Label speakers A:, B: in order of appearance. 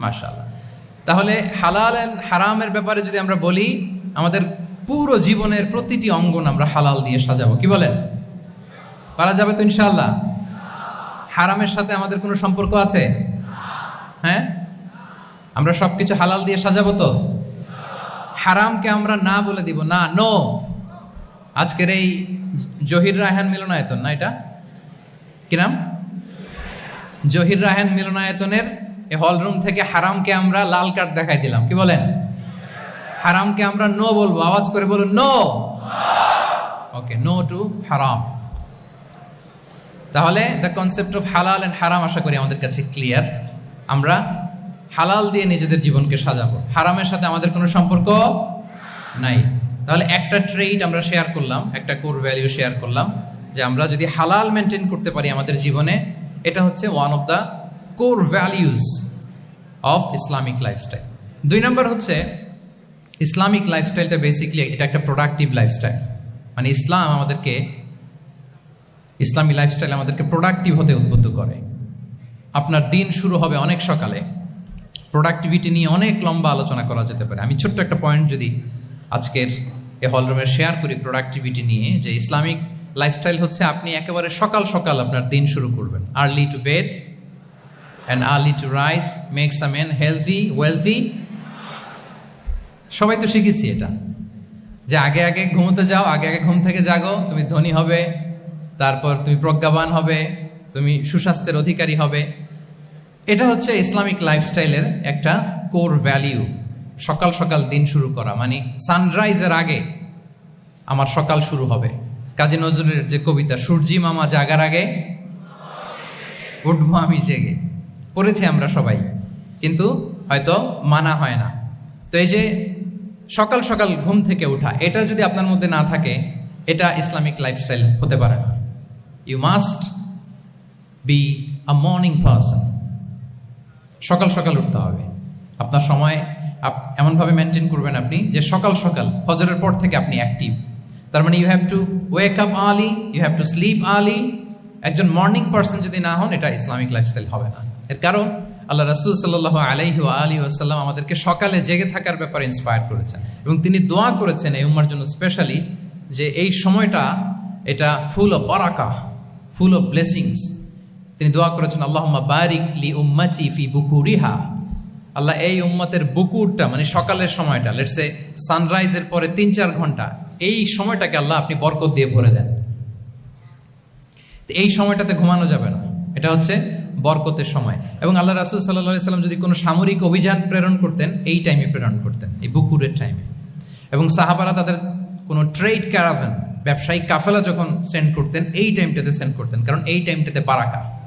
A: মাশাআল্লাহ। তাহলে হালাল হারামের ব্যাপারে যদি আমরা বলি, আমাদের পুরো জীবনের প্রতিটি অঙ্গন আমরা হালাল দিয়ে সাজাবো। কি বলেন? পারা যাবে তো ইনশাল্লাহ হারামের সাথে আমাদের কোনো সম্পর্ক আছে? হ্যাঁ? আমরা সবকিছু হালাল দিয়ে সাজাবো তো? হারামকে আমরা না বলে দিব, না নো আজকের এই জহির রায়হান মিলনায়তন, না এটা? কি নাম? জহির রায়হান মিলনায়তনের এই হলরুম থেকে হারামকে আমরা লাল কার্ড দেখাই দিলাম। কি বলেন? হারামকে আমরা নো বলব। আওয়াজ করে বলুন, নো! ওকে, নো টু হারাম। তাহলে দ্য কনসেপ্ট অফ হালাল এন্ড হারাম আশা করি আমাদের কাছে ক্লিয়ার। আমরা হালাল দিয়ে নিজেদের জীবনকে সাজাবো। হারামের সাথে আমাদের কোনো সম্পর্ক নাই। তাহলে একটা ট্রেড আমরা শেয়ার করলাম, একটা কোর ভ্যালিউ শেয়ার করলাম, যে আমরা যদি হালাল মেনটেন করতে পারি আমাদের জীবনে, এটা হচ্ছে one of the core values of Islamic lifestyle দুই নম্বর হচ্ছে ইসলামিক লাইফস্টাইলটা বেসিকলি এটা একটা প্রোডাক্টিভ লাইফস্টাইল মানে ইসলাম আমাদেরকে, ইসলামী লাইফস্টাইল আমাদেরকে প্রোডাক্টিভ হতে উদ্বুদ্ধ করে। আপনার দিন শুরু হবে অনেক সকালে। প্রোডাক্টিভিটি নিয়ে অনেক লম্বা আলোচনা করা যেতে পারে। আমি ছোট্ট একটা পয়েন্ট যদি আজকের এ হলরুমের শেয়ার করি প্রোডাক্টিভিটি নিয়ে, যে ইসলামিক লাইফস্টাইল হচ্ছে আপনি একেবারে সকাল সকাল আপনার দিন শুরু করবেন। Early to bed and early to rise makes a man healthy wealthy সবাই তো শিখেছি এটা। যে আগে আগে ঘুমোতে যাও, আগে আগে ঘুম থেকে জাগো, তুমি ধনী হবে, তারপর তুমি প্রজ্ঞাবান হবে, তুমি সুস্বাস্থ্যের অধিকারী হবে। এটা হচ্ছে ইসলামিক লাইফস্টাইলের একটা কোর ভ্যালিউ সকাল সকাল দিন শুরু করা মানে সানরাইজের আগে আমার সকাল শুরু হবে। কাজী নজরুলের যে কবিতা, সূর্যি মামা জাগার আগে, উঠবো আমি জেগে। পড়েছি আমরা সবাই। কিন্তু হয়তো মানা হয় না। তো এই যে সকাল সকাল ঘুম থেকে ওঠা এটা যদি আপনার মধ্যে না থাকে, এটা ইসলামিক লাইফস্টাইল হতে পারে না। You must be a morning person সকাল সকাল উঠতে হবে। আপনার সময় এমনভাবে মেনটেন করবেন আপনি যে সকাল সকাল ফজরের পর থেকে আপনি অ্যাক্টিভ তার মানে you have to wake up early you have to sleep early একজন মর্নিং পার্সন যদি না হন, এটা ইসলামিক লাইফস্টাইল হবে না। এর কারণ, আল্লাহ রাসুল সাল্লাহ আলাইহি আলী আসাল্লাম আমাদেরকে সকালে জেগে থাকার ব্যাপারে ইন্সপায়ার করেছেন। এবং তিনি দোয়া করেছেন এই উম্মার জন্য স্পেশালি যে এই সময়টা এটা ফুল অফ বারাকা ফুল অফ ব্লেসিংস তিনি দোয়া করেছেন আল্লাহ বারিক লি উম্মাচি ফি বুকুরিহা। আল্লাহ এই উম্মতের বুকুরটা মানে সকালের সময়টা লেটসে সানরাইজের পরে তিন চার ঘণ্টা, এই সময়টাকে আল্লাহ আপনি বরকত দিয়ে ভরে দেন। এই সময়টাতে ঘুমানো যাবে না। এটা হচ্ছে বরকতের সময়। এবং আল্লাহ রাসুল সাল্লাহ সাল্লাম যদি কোনো সামরিক অভিযান প্রেরণ করতেন, এই টাইমে প্রেরণ করতেন, এই বুকুরের টাইমে এবং সাহাবারা তাদের কোনো ট্রেড ক্যারাভেন ব্যবসায়িক কাফেলা যখন সেন্ড করতেন, এই টাইমটাতে সেন্ড করতেন, কারণ এই টাইমটাতে বারাকা।